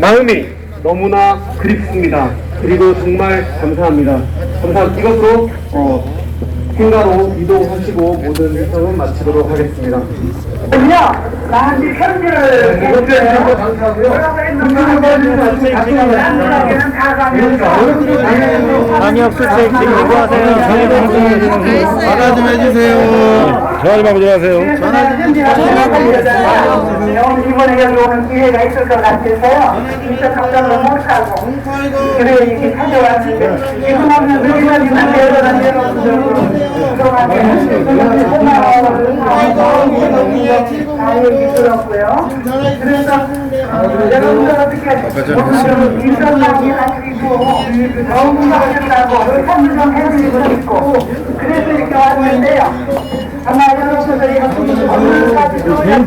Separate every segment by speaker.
Speaker 1: 마음이 너무나 그립습니다. 그리고 정말 감사합니다. 감사 이것으로 어, 행가로 이동하시고 모든 일정은 마치도록 하겠습니다.
Speaker 2: 요 나한테 편지를 했어요.
Speaker 3: 방역 수칙 지키고 하세요.
Speaker 4: 전화 좀 해주세요.
Speaker 3: 전화 좀 한번 하세요.
Speaker 2: 이번에 여기 오는 기회가 있을 것 같아서요. 진짜 걱정을 못 하고 그래 이렇게 찾아왔는데 지금 없는 누리마지만 내려다 내려오고 그동안에 고마워요. 다 얘기 들었고요. 그래서 어, 여러분들 어떻게 오늘 일선하기 하시고 너무 하신다고 참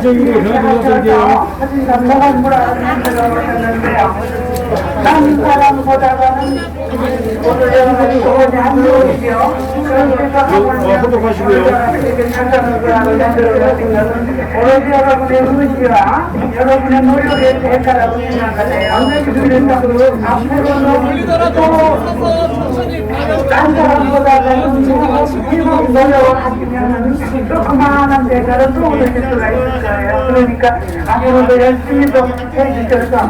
Speaker 2: 또 이렇게 하셔서 사진관 모건부라고 만들어오셨는데요. 다른 사람보다는 오늘 여러분이 좋은 한국이죠. 그래서
Speaker 3: 소독하시고요.
Speaker 2: 장사는구라고 만들어오신 오로지 여러분의 의지와 여러분의 노력에 대가라고 생각하네요. 그래서 앞으로는 딴 사람보다는 일본 노력을 하시면 조그마한 대가를 또 얻으실 수가 있을 거예요. 그러니까 앞으로도 열심히 좀 해주셔서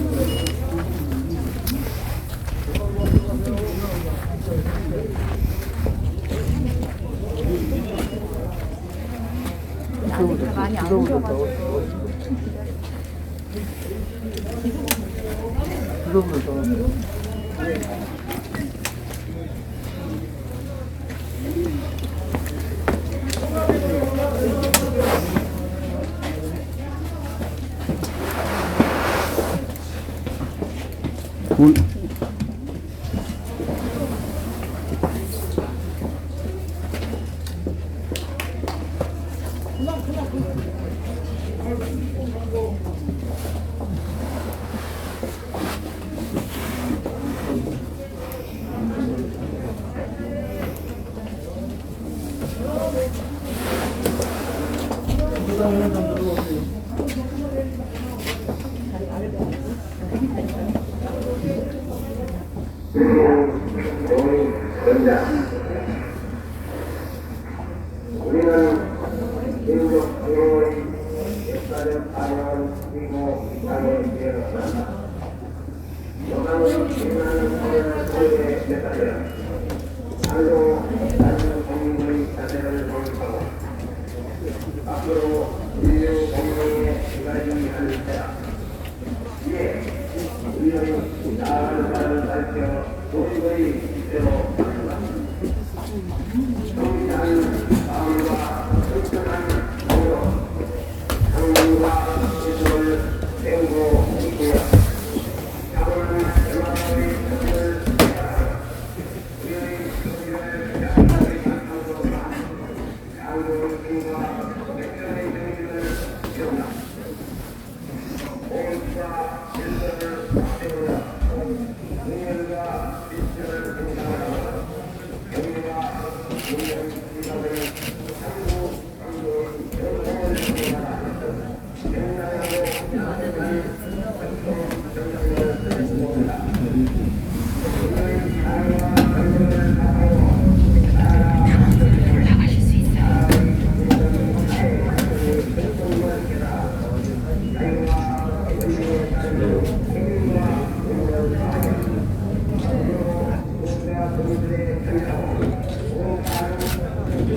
Speaker 2: 도 가고
Speaker 5: 우리는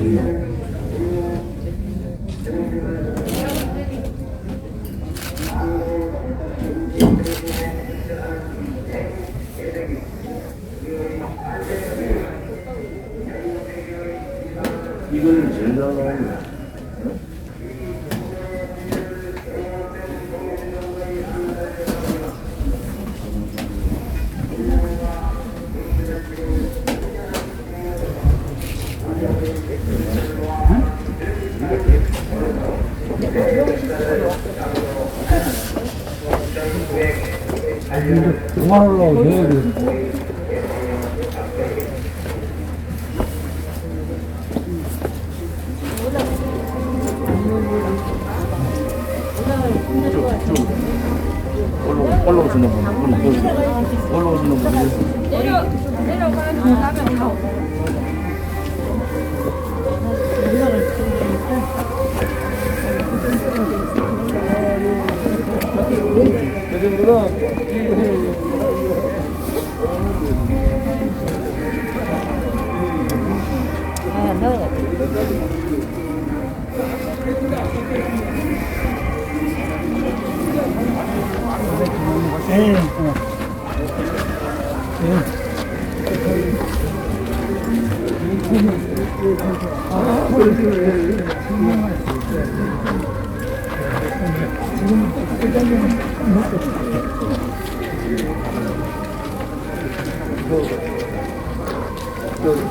Speaker 5: Hallelujah.
Speaker 6: 올라오시는 분, 올라오시는 분.
Speaker 7: 내려 내려가면 가면 다 오고.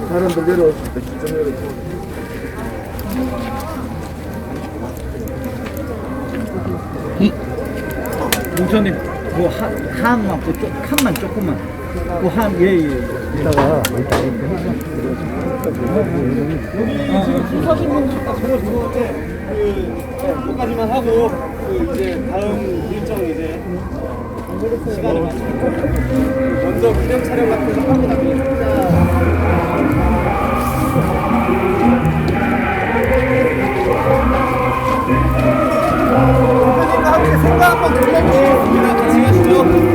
Speaker 6: 사람들 내려오실 때 진짜 내려오세요.
Speaker 3: 목사님 뭐 한, 한만 그 쪼- 칸만 조금만 그한 예예 이따가
Speaker 8: 여기까지만 하고 그 이제 다음 일정 이제 시간을 맞추고 먼저 기념 촬영 같은 거 하고 나면 함께 생각 한번 들려주시겠습니다. 같이 가시죠.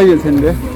Speaker 3: 여기 가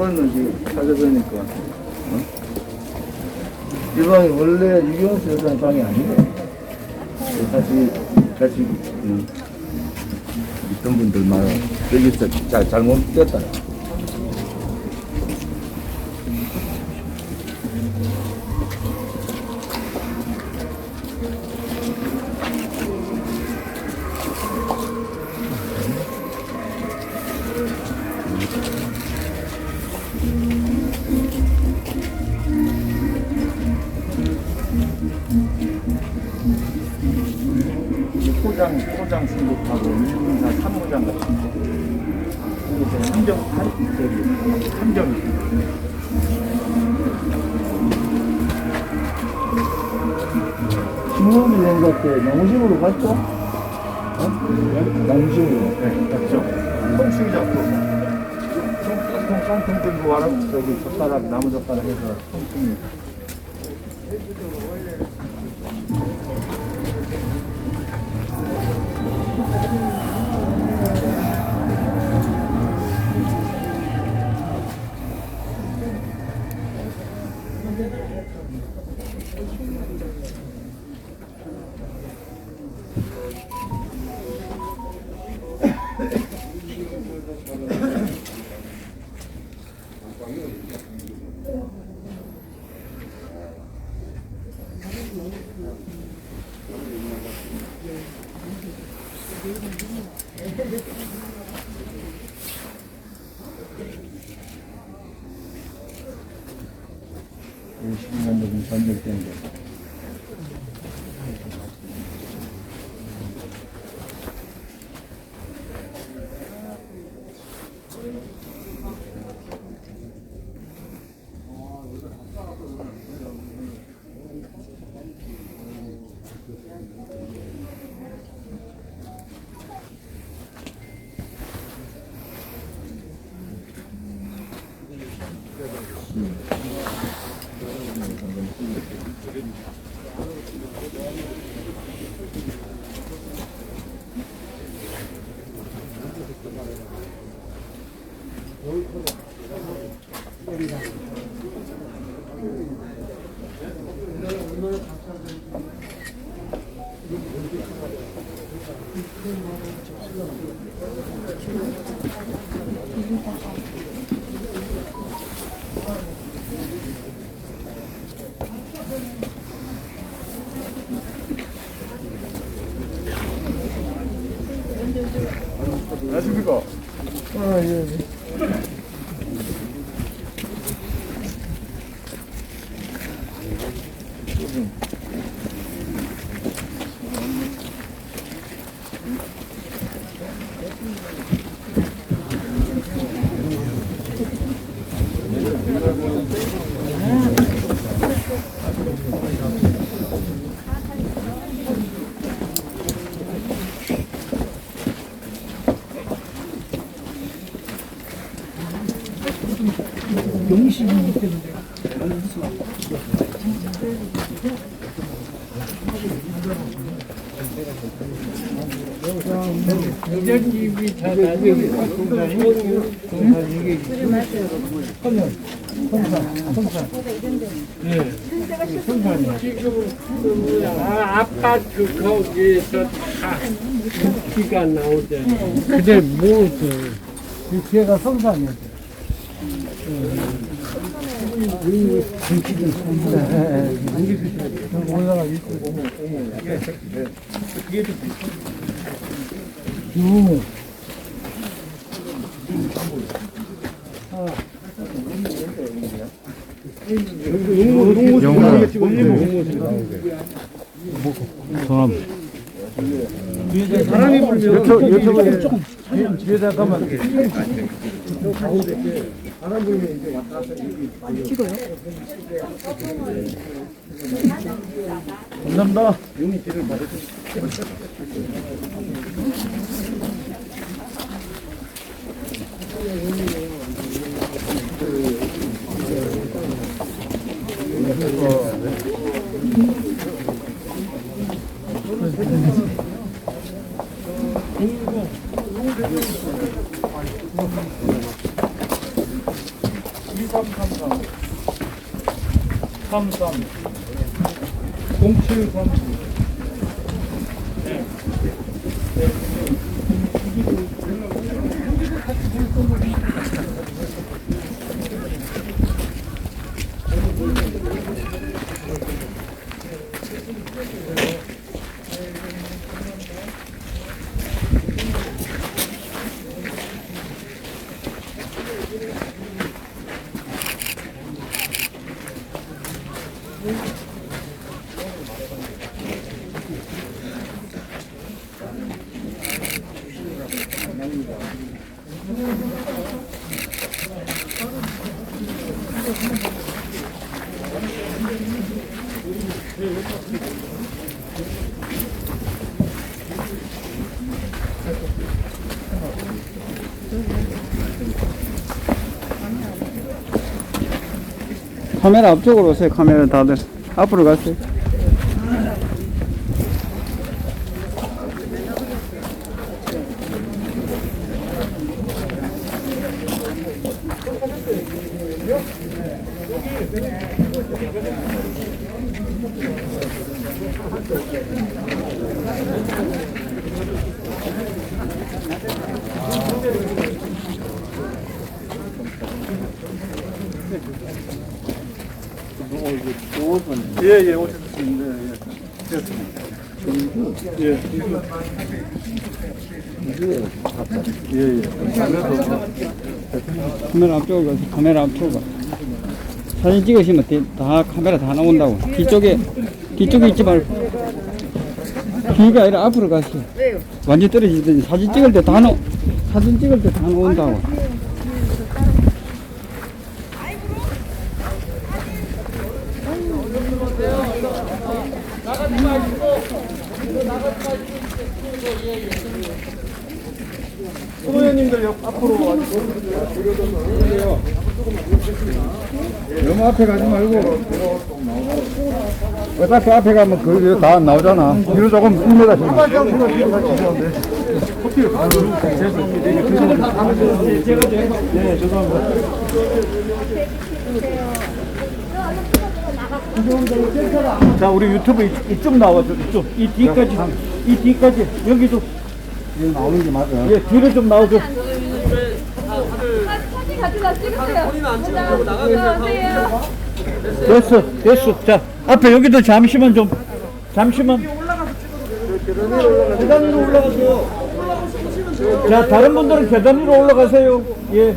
Speaker 6: 몇 번인지 찾아보니까. 어? 이 방이 원래 유경수 여사 방이 아니네. 같이 같이 음, 있던 분들만 여기서 잘 잘못됐다 저기 한정 신문이 된것 같아 농심으로 갔죠? 어? 농심으로. 네 갔죠.
Speaker 8: 통충이 잡고 깡통 깡통 들고 와라. 저기 젓가락 나무 젓가락 해서 통충이 이 12년 전 전쟁 때인데 안녕하십니까
Speaker 9: 아, 아파트 거기에서 다 기가 나오잖아. 근데 무엇을
Speaker 8: 걔가 성산이었죠 있고 음.
Speaker 9: 바람이 불면
Speaker 8: 유튜브 조금 뒤에다 가 가운데 바람 불면 이제 왔다 갔다 여기 찍어요? 감사합니다. 용이 뒤를 받으세요. 용이요. 33 073 네. 네.
Speaker 3: 카메라 앞쪽으로 오세요. 카메라 다들 앞으로 가세요.
Speaker 6: 예 예 오셨습니다. 예. 예. 예.
Speaker 3: 카메라 앞쪽으로 가세요. 카메라 앞쪽으로 가. 사진 찍으시면 돼- 다 카메라 다 나온다고. 뒤쪽에 뒤쪽에 있지 말고. 뒤가 아니라 앞으로 가세요. 완전 떨어지더니 사진 찍을 때 다 나. 사진 찍을 때 다 나온다고.
Speaker 6: 소모님들 옆 앞으로 와주세요.
Speaker 4: 너무 앞에 가지 말고. 어차피 앞에 가면 그게 다 나오잖아. 뒤로 조금 1m 씩
Speaker 3: 자, 우리 유튜브 이- 이쪽 나와줘. 이쪽. 이 뒤까지. 이 뒤까지. 여기도.
Speaker 4: 나오는 게 맞아
Speaker 3: 예, 뒤로 좀 나와줘.
Speaker 7: 사진 같이 다 찍으세요. 나가세요.
Speaker 3: 됐어. 됐어. 자, 앞에 여기도 잠시만 좀. 잠시만. 계단 위로 올라가세요. 자, 다른 분들은 계단 위로 올라가세요. 예.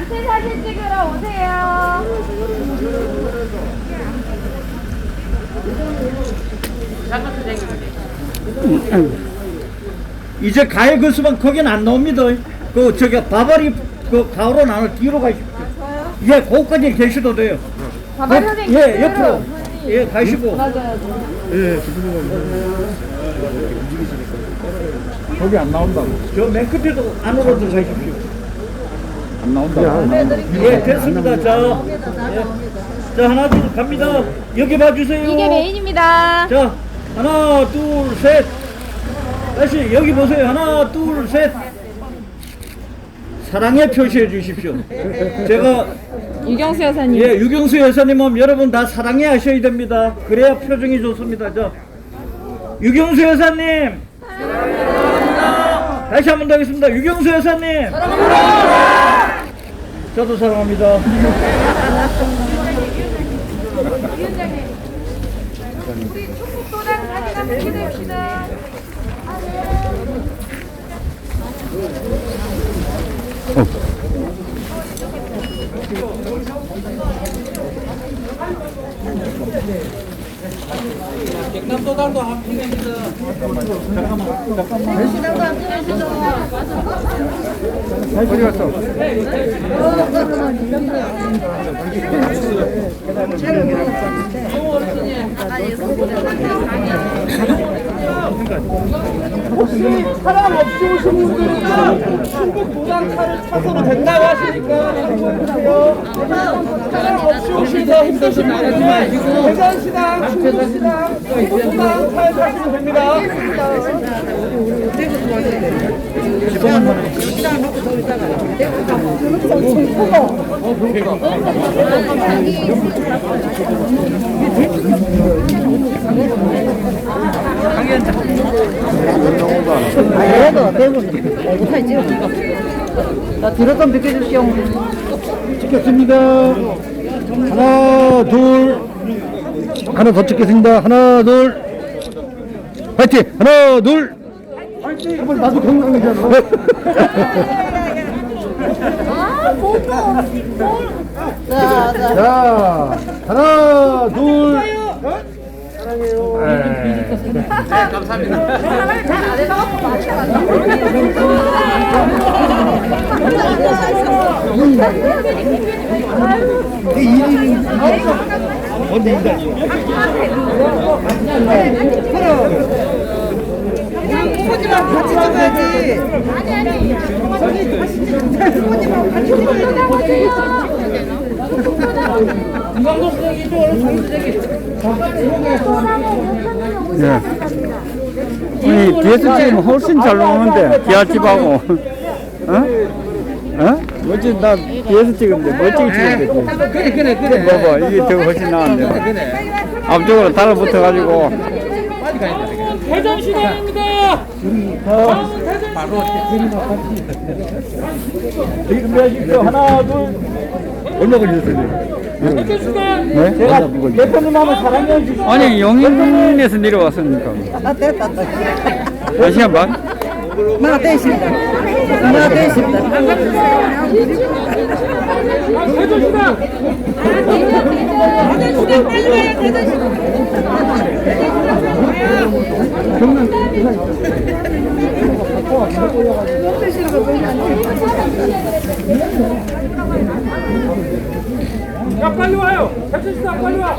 Speaker 7: 단체 사진 찍으러 오세요.
Speaker 3: 이제 가해 그수만 거긴 안 나옵니다. 그 저기 바바리 그 가오로 나눠 뒤로 가십시오. 예, 거기까지 계셔도 돼요.
Speaker 7: 바바리
Speaker 3: 어,
Speaker 7: 선생님
Speaker 3: 예,
Speaker 7: 그대로.
Speaker 3: 옆으로. 예, 가시고.
Speaker 4: 거기 안 나온다고
Speaker 3: 저 맨 끝에도 안으로 들어가십시오.
Speaker 4: 안 나온다고
Speaker 3: 예, 됐습니다. 자, 예. 자 하나 둘 갑니다. 여기 봐주세요.
Speaker 7: 이게 메인입니다.
Speaker 3: 자, 하나, 둘, 셋. 다시 여기 보세요. 하나, 둘, 셋. 사랑의 표시해 주십시오. 제가
Speaker 7: 유경수 여사님.
Speaker 3: 예, 유경수 여사님은 여러분 다 사랑해 하셔야 됩니다. 그래야 표정이 좋습니다. 자, 유경수 여사님. 다시 한 번 더 하겠습니다. 유경수 여사님. 저도 사랑합니다.
Speaker 7: 우리 축복도랑 사진 한번 찍읍시다.
Speaker 4: 어 디 갔어
Speaker 10: 사람 없이 오신 분들은 충북 도장차를 타서도 된다고 하시니까 해주세요. 사람 없이 오셔서 힘드신 분들은 대전시당, 충북시당, 충북도당 차에 타시면 됩니다.
Speaker 11: 그래도 대부분 못하지. 나좀 비켜주시오.
Speaker 4: 찍겠습니다 하나 둘 하나 더 찍겠습니다 하나 둘 화이팅 하나 둘 화이팅 나도 건강이잖아
Speaker 11: 자, 자.
Speaker 4: 자 하나 둘
Speaker 10: 부모님하고 같이 찍어야지. 아니 아니. 부모님하고 같이
Speaker 12: 예. 아니 뒤에서 찍으면 훨씬 잘 나오는데 기아집하고 어? 어? 멋지 나 뒤에서 찍은데 멋지게 찍은데
Speaker 7: 그래 그래 그래
Speaker 12: 봐봐 이게 더 훨씬 나은데 앞쪽으로 달라붙어가지고
Speaker 7: 회전시대입니다
Speaker 3: 준비하십시오. 하나, 둘. 얼마 걸리셨어요?
Speaker 12: 네?
Speaker 3: 제가 대표님 한번 사랑해 주시죠.
Speaker 12: 아니 영인에서 내려왔으니까
Speaker 10: 아 됐다.
Speaker 12: 한 시간 반?
Speaker 10: 나 됐습니다. 나 됐습니다.
Speaker 7: 야 와요 회전시대 빨리 와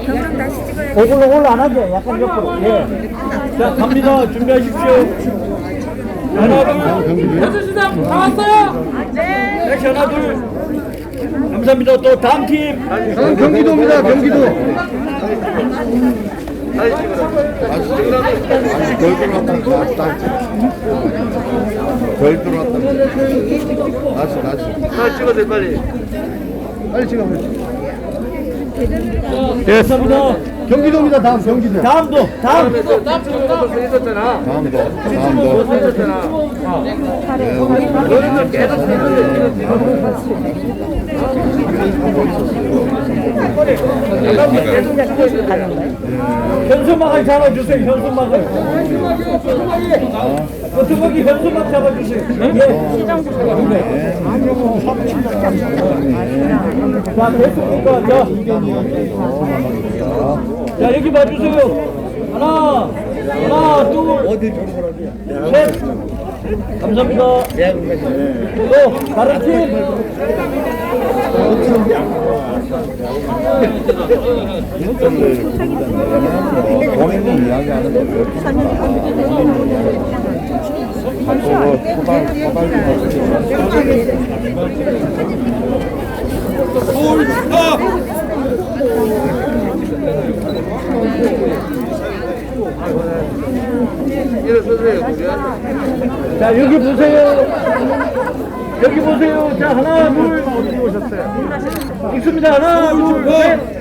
Speaker 3: 오글로 올라 안 하게. 약간 옆으로. 예. 자, 갑니다. 준비하십시오. 하나, 둘.
Speaker 7: 회전시대 다 왔어요
Speaker 3: 다시 하나, 둘. 감사합니다. 또 다음 팀.
Speaker 4: 다음 경기도입니다. 경기도.
Speaker 13: 덜 들어왔다. 다시 다시.
Speaker 1: 다 찍어도 빨리.
Speaker 4: 빨리 찍어.
Speaker 3: 감사합니다.
Speaker 4: 경기도입니다. 다음 경기도.
Speaker 3: 다음도. 다음.
Speaker 1: 또 있었잖아.
Speaker 13: 다음도 다음도. 네,
Speaker 1: 너희들 계속 했는데
Speaker 3: 현수막을 잡아주세요. 현수막을. 어떻게 현수막 잡아주세요. 예. 자, 됐습니까? 자, 자 여기 봐주세요. 하나, 하나, 둘, 셋. 감사합니다. 또 다른 팀. 자 여기 보세요. 여기 보세요. 자 하나 둘 어디 오셨어요? 있습니다. 하나 둘 셋.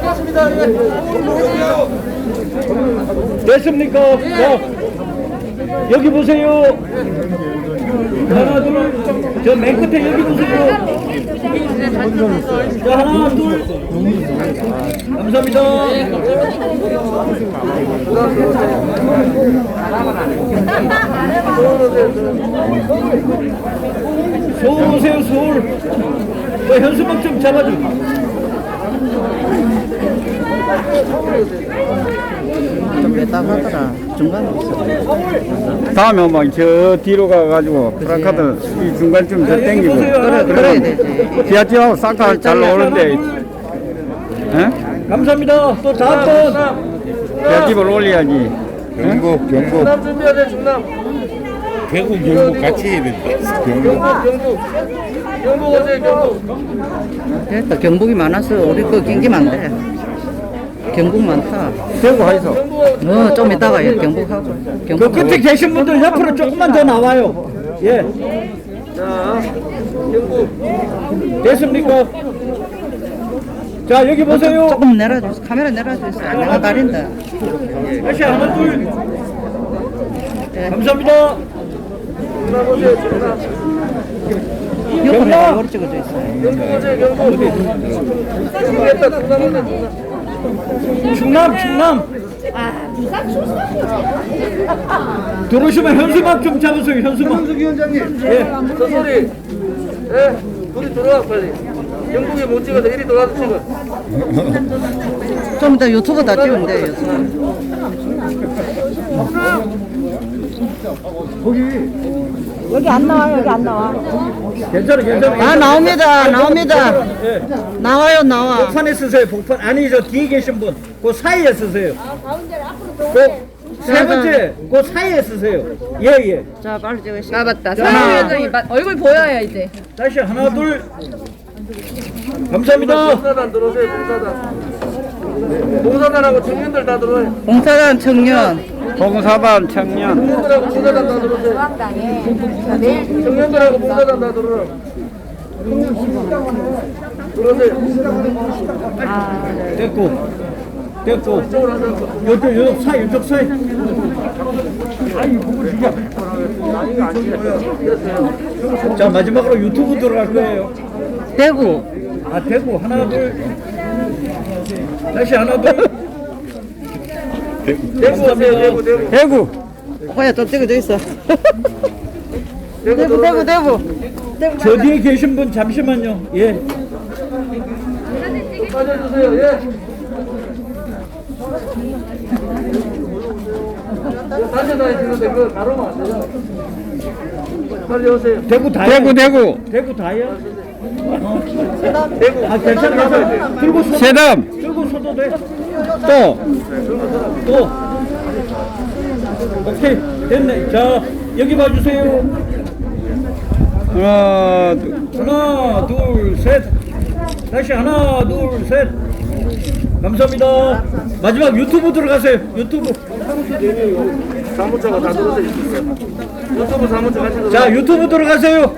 Speaker 7: 됐습니다
Speaker 3: 됐습니까? 자 여기 보세요. 하나 둘. 저 맨 끝에 여기 보세요. 자 하나 둘. 감사합니다. 서울 오세요 서울. 저 현수막 좀 잡아줘.
Speaker 12: 다음에 한번 저 뒤로 가가지고 프라카드 이 중간쯤 더 땡기고 그럼 기아집하고 싹 다 잘 나오는데 예?
Speaker 3: 감사합니다. 또 다음 번.
Speaker 12: 기아집을 올려야지
Speaker 13: 경고 경고
Speaker 1: 중남 준비해야 돼 중남.
Speaker 13: 경고 경고 같이 해야 된다. 경고.
Speaker 1: 경북 경북 오세요 경북.
Speaker 10: 됐다. 경북이 많아서 우리 거 경기 많대. 경북 많다.
Speaker 12: 대구 하이소
Speaker 10: 어, 좀 이따가 예, 경북하고.
Speaker 3: 그
Speaker 10: 경북
Speaker 3: 끝에 계신 분들 옆으로 조금만 더 나와요. 예.
Speaker 1: 자 경북.
Speaker 3: 됐습니까? 자, 여기 보세요.
Speaker 10: 조금 내려주세요. 카메라 내려주세요. 내가 가린다.
Speaker 3: 다시 하나, 둘. 감사합니다.
Speaker 10: 요번에 이걸 찍어져 있어요.
Speaker 3: 충남 충남. 들어오시면 현수막 좀 잡으세요 현수막.
Speaker 7: 저 소리. 예, 둘이 들어와 빨리. 영국에 못 찍어도 이리 들어와서 찍어.
Speaker 10: 좀 이따 유튜브 다 찍으면 돼, 유튜브.
Speaker 14: 여기 안 나와 여기 안 나와
Speaker 3: 괜찮아 괜찮아.
Speaker 10: 아, 나옵니다, 나옵니다.
Speaker 3: 예.
Speaker 10: 나와요, 나와.
Speaker 3: 복판에 쓰세요 복판. 아니 저 뒤에 계신 분. 그 사이에 쓰세요. 그세 번째 그 사이에 쓰세요. 예 예.
Speaker 10: 자, 빨리 찍으시죠.
Speaker 14: 아 맞다 맞- 얼굴 보여야 이제
Speaker 3: 다시 하나 둘. 감사합니다.
Speaker 7: 봉사단 들어오세요, 봉사단. 봉사단하고 청년들 다 들어와요.
Speaker 10: 봉사단 청년.
Speaker 12: 봉사반 청년.
Speaker 7: 청년들하고 봉사단 다 들어오세요. 청년들하고 봉사단 다 들어와. 들어오세요.
Speaker 3: 됐고 됐고 요쪽 요쪽 사이 요쪽 사이 자 마지막으로 유튜브 들어갈 거예요
Speaker 10: 대구.
Speaker 3: 아 대구 하나 둘 다시 하나 둘
Speaker 7: 대구 오세요, 대구, 대구.
Speaker 12: 대구.
Speaker 10: 뭐야, 또 찍어져 있어. 대구, 대구, 대구.
Speaker 3: 저 뒤에 계신 분 잠시만요 예
Speaker 7: 빠져주세요, 예. 다시 다시 찍는데 그거 가로면 안 되잖아. 빨리 오세요.
Speaker 3: 대구 다야
Speaker 12: 대구, 대구.
Speaker 3: 대구 다야 대구 아 괜찮아 들고 서
Speaker 12: 세담.
Speaker 3: 들고 서도 돼
Speaker 12: 또.
Speaker 3: 또. 오케이. 됐네. 자 여기 봐주세요.
Speaker 12: 하나, 둘.
Speaker 3: 하나 둘 셋. 다시 하나 둘 셋. 감사합니다. 마지막 유튜브 들어가세요. 유튜브.
Speaker 7: 사무처가 다 들어오세요. 유튜브 사무처 들어오세요.
Speaker 3: 자 유튜브 들어가세요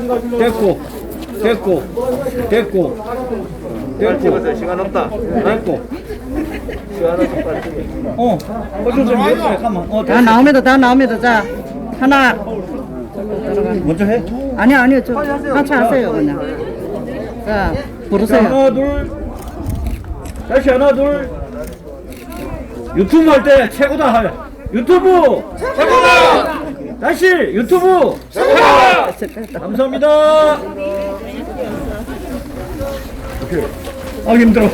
Speaker 3: 됐고 됐고 됐고 됐고.
Speaker 7: 시간 없다.
Speaker 3: 됐고
Speaker 7: 시간 없다. 빨리 찍어.
Speaker 3: 어 잠깐만 어
Speaker 10: 다
Speaker 3: 됐어.
Speaker 10: 나옵니다, 다 나옵니다. 자, 하나.
Speaker 3: 먼저 해
Speaker 10: 아니요, 아니요. 저 같이 하세요, 그냥. 자,
Speaker 3: 자,
Speaker 10: 부르세요.
Speaker 3: 하나 둘 다시 하나 둘 유튜브 할 때 최고다 할 유튜브 최고다 다시 유튜브! 감사합니다. 아 힘들어.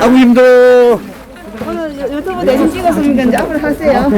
Speaker 3: 아 힘들어.
Speaker 14: 오늘 유튜브 대신 찍었으니까 이제 앞으로 하세요